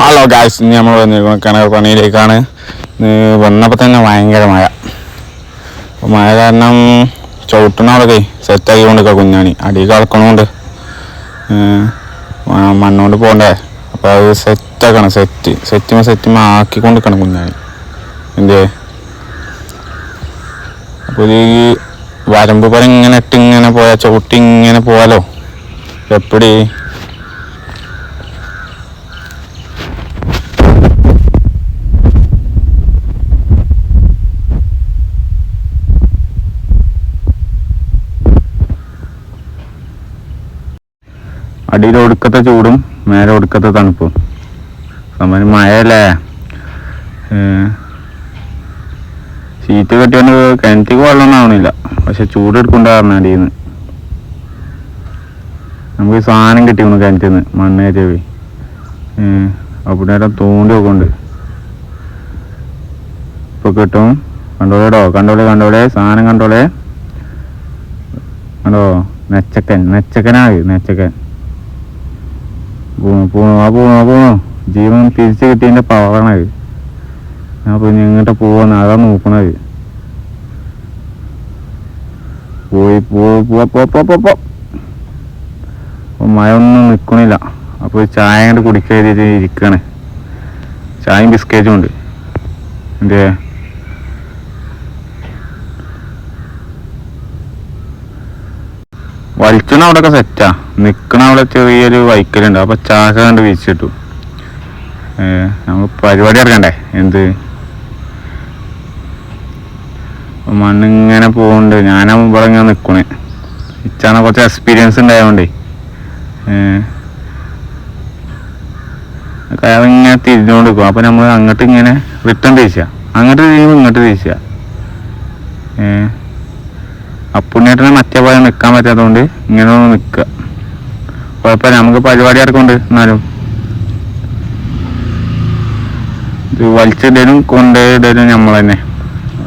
Hello guys ഇന്ന് നമ്മൾ വന്നിരിക്കുന്നത് കിണർ പണിയിലേക്കാണ് വന്നപ്പോൾ തന്നെ ഭയങ്കര മഴ. മഴ കാരണം ചവിട്ടണോടൊക്കെ സെറ്റാക്കി കൊണ്ടിരിക്കുക കുഞ്ഞാണി. അടി കളക്കണമുണ്ട് മണ്ണോണ്ട് പോകണ്ടേ അപ്പോൾ അത് സെറ്റാക്കണം. സെറ്റ് സെറ്റുമ്പോൾ ആക്കി കൊണ്ടിരിക്കണം കുഞ്ഞാണി. എന്തേ? അപ്പോൾ ഈ വരമ്പ് പോലെ ഇങ്ങനെ ഇട്ട് ഇങ്ങനെ പോയാൽ ചവിട്ടി ഇങ്ങനെ പോയാലോ? എപ്പടി? അടിയിൽ ഒടുക്കത്തെ ചൂടും മേലെ ഒടുക്കത്തെ തണുപ്പും. സമയം മഴയല്ലേ? ഷീറ്റ് കെട്ടിയോണ്ട് കിണറ്റിക്ക് വെള്ളമൊന്നും ആവണില്ല പക്ഷെ ചൂട് എടുക്കണ്ട കാരണം അടിയിൽ നിന്ന് നമുക്ക് സാധനം കിട്ടിയിരുന്നു കിണറ്റിൽ നിന്ന് മണ്ണേറ്റ് പോയി അവിടെ തോണ്ടി നോക്കുന്നുണ്ട് ഇപ്പൊ കിട്ടും. കണ്ടോളേടോ കണ്ടോളെ കണ്ടോളെ. സാധനം കണ്ടോളെ. കണ്ടോ? നെച്ചക്കൻ നെച്ചക്കനായി നെച്ചക്കൻ. പോണു പോണു ആ പോണു ആ പോണു. ജീവൻ തിരിച്ചു കിട്ടിയതിന്റെ പവറാണത് ഞാൻ പറഞ്ഞു എങ്ങോട്ട് പോവാന്ന് അതാ നോക്കണത്. പോയി പോ മഴ ഒന്നും നിക്കണില്ല. അപ്പൊ ചായ കുടിക്കാതിട്ട് ഇരിക്കാണ്. ചായയും ബിസ്ക്കറ്റും ഉണ്ട്. എന്തേ വലിച്ചണ അവിടെയൊക്കെ സെറ്റാ നിക്കണ അവിടെ ചെറിയൊരു വൈക്കലുണ്ട്. അപ്പൊ ചാക്ക കണ്ട് വീശിട്ടു നമുക്ക് പരിപാടി ഇറങ്ങണ്ടേ എന്ത്? മണ്ണിങ്ങനെ പോകുന്നുണ്ട് ഞാൻ ഇവിടെ ഇങ്ങനെ നിക്കണേ. ഇച്ചാണ് കുറച്ച് എക്സ്പീരിയൻസ് ഉണ്ടായതുകൊണ്ടേ കയറിങ്ങനെ തിരിഞ്ഞുകൊണ്ട് നിൽക്കും അപ്പൊ നമ്മൾ അങ്ങോട്ട് ഇങ്ങനെ റിട്ടേൺ തിരിച്ച. അങ്ങോട്ട് തിരിയുമ്പോൾ ഇങ്ങോട്ട് തിരിച്ച. അപ്പുണ്ണിയേട്ടനെ മറ്റേ പോലെ നിൽക്കാൻ പറ്റാത്തതുകൊണ്ട് ഇങ്ങനെ ഒന്ന് നിൽക്കുക കുഴപ്പമില്ല നമുക്ക് പരിപാടി ഇറക്കുന്നുണ്ട് എന്നാലും. ഇത് വലിച്ചിടലും കൊണ്ടുപോയിടലും നമ്മൾ തന്നെ.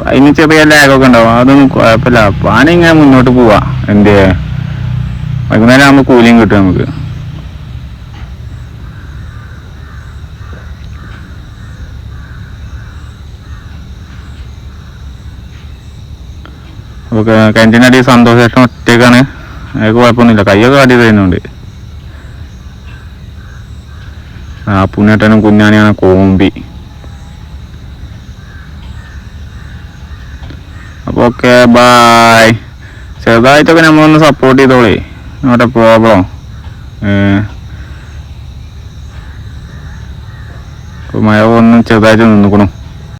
അതിന് ചെറിയ ലാഗൊക്കെ ഉണ്ടാവും അതൊന്നും കുഴപ്പമില്ല പാനിങ്ങനെ മുന്നോട്ട് പോവാ എന്ത് വൈകുന്നേരം ആകുമ്പോൾ കൂലിയും കിട്ടും നമുക്ക്. അപ്പോൾ അടിയിൽ സന്തോഷം ഒറ്റയ്ക്കാണ് അതൊക്കെ കുഴപ്പമൊന്നുമില്ല. കയ്യൊക്കെ കാട്ടി തരുന്നുണ്ട് ആ പുണ്യേട്ടനും കുഞ്ഞാനിയാണ് കോമ്പി. അപ്പോൾ ഓക്കെ ബായ് ചെറുതായിട്ടൊക്കെ നമ്മളൊന്ന് സപ്പോർട്ട് ചെയ്തോളേ. അവിടെ പ്രോബ്ലം മഴ ഒന്ന് ചെറുതായിട്ട് നിന്നുക്കണു.